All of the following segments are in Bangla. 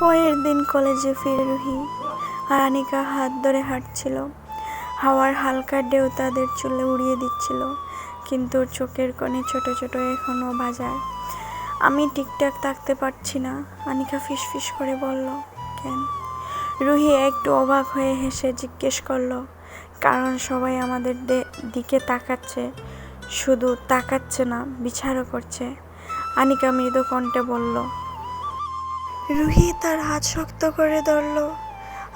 পরের দিন কলেজে ফিরে রুহি আর আনিকা হাত ধরে হাঁটছিল। হাওয়ার হালকা ঢেউ তাদের চুলে উড়িয়ে দিচ্ছিল, কিন্তু চোখের কোণে ছোট ছোট এখনও বাজায়। আমি ঠিকঠাক থাকতে পারছি না, আনিকা ফিসফিস করে বলল। কেন? রুহি একটু অবাক হয়ে হেসে জিজ্ঞেস করল, কারণ সবাই আমাদের দিকে তাকাচ্ছে, শুধু তাকাচ্ছে না, বিচারও করছে। আনিকা মৃদু কণ্ঠে বলল রুহি তার হাত শক্ত করে ধরল।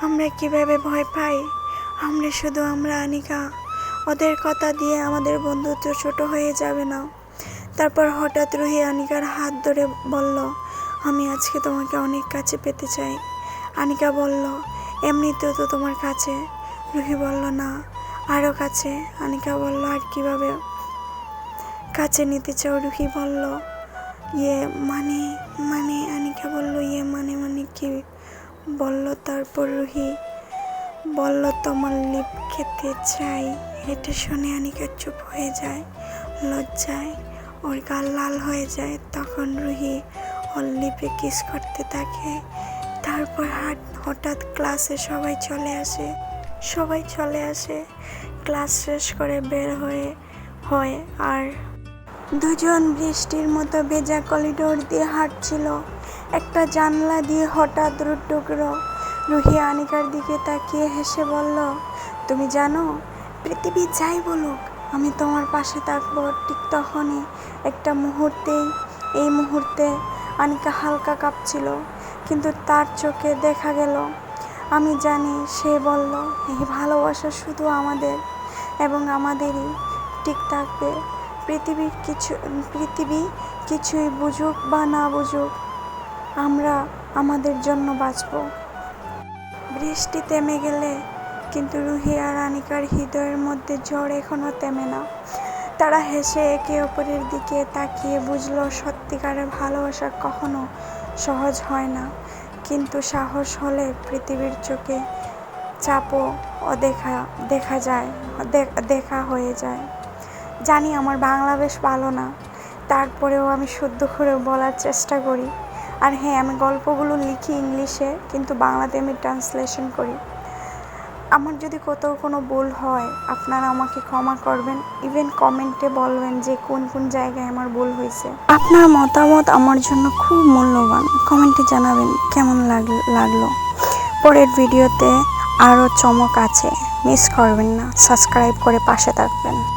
আমরা কীভাবে ভয় পাই? আমরা শুধু আমরা, আনিকা। ওদের কথা দিয়ে আমাদের বন্ধুত্ব ছোট হয়ে যাবে না। তারপর হঠাৎ রুহি আনিকার হাত ধরে বলল, আমি আজকে তোমাকে অনেক কাছে পেতে চাই। আনিকা বলল, এমনিতেও তো তোমার কাছে? রুহি বলল, না। আরও কাছে? আনিকা বলল, আর কীভাবে? কাছে নিতে চাও? রুহি বলল ইয়ে মানে মানে আনিকা বলল ইয়ে বলল, তারপর রুহি বলল, তোমার লিপ খেতে চাই। এটা শুনে আনিকা চুপ হয়ে যায়, লজ্জায় ওর গাল লাল হয়ে যায়। তখন রুহি ওর লিপে কিস করতে থাকে। তারপর হাট হঠাৎ ক্লাসে সবাই চলে আসে। সবাই চলে আসে। ক্লাস শেষ করে বের হয়ে, হয় আর দুজন বৃষ্টির মতো ভেজা করিডোর দিয়ে হাঁটছিল। একটা জানলা দিয়ে হঠাৎ টুকরো রুহি আনিকার দিকে তাকিয়ে হেসে বলল, তুমি জানো, পৃথিবী যাই বলুক, আমি তোমার পাশে থাকব ঠিক তখনই। একটা মুহূর্তেই, এই মুহূর্তে আনিকা হালকা কাঁপছিল, কিন্তু তার চোখে দেখা গেল, আমি জানি, সে বলল, এই ভালোবাসা শুধু আমাদের এবং আমাদেরই ঠিক থাকবে। পৃথিবীর কিছু, পৃথিবী কিছুই বুঝুক বা না বুঝুক আমরা আমাদের জন্য বাঁচব। বৃষ্টি থেমে গেলে কিন্তু রুহি আর আনিকার হৃদয়ের মধ্যে ঝড় এখনও থেমে না। তারা হেসে একে অপরের দিকে তাকিয়ে বুঝলো সত্যিকারের ভালোবাসা কখনো সহজ হয় না। কিন্তু সাহস হলে পৃথিবীর চোখে চাপও ও দেখা দেখা যায় দেখা হয়ে যায়। জানি আমার বাংলা বেশ ভালো না, তারপরেও আমি শুদ্ধ করে বলার চেষ্টা করি। আর হ্যাঁ আমি গল্পগুলো লিখি ইংলিশে, কিন্তু বাংলাতে আমি ট্রান্সলেশন করি। আমার যদি কোথাও কোনো ভুল হয়, আপনারা আমাকে ক্ষমা করবেন। ইভেন কমেন্টে বলবেন যে কোন কোন জায়গায় আমার ভুল হয়েছে। আপনার মতামত আমার জন্য খুব মূল্যবান। কমেন্টে জানাবেন কেমন লাগ- লাগল। পরের ভিডিওতে আরও চমক আছে। মিস করবেন না। সাবস্ক্রাইব করে পাশে থাকবেন।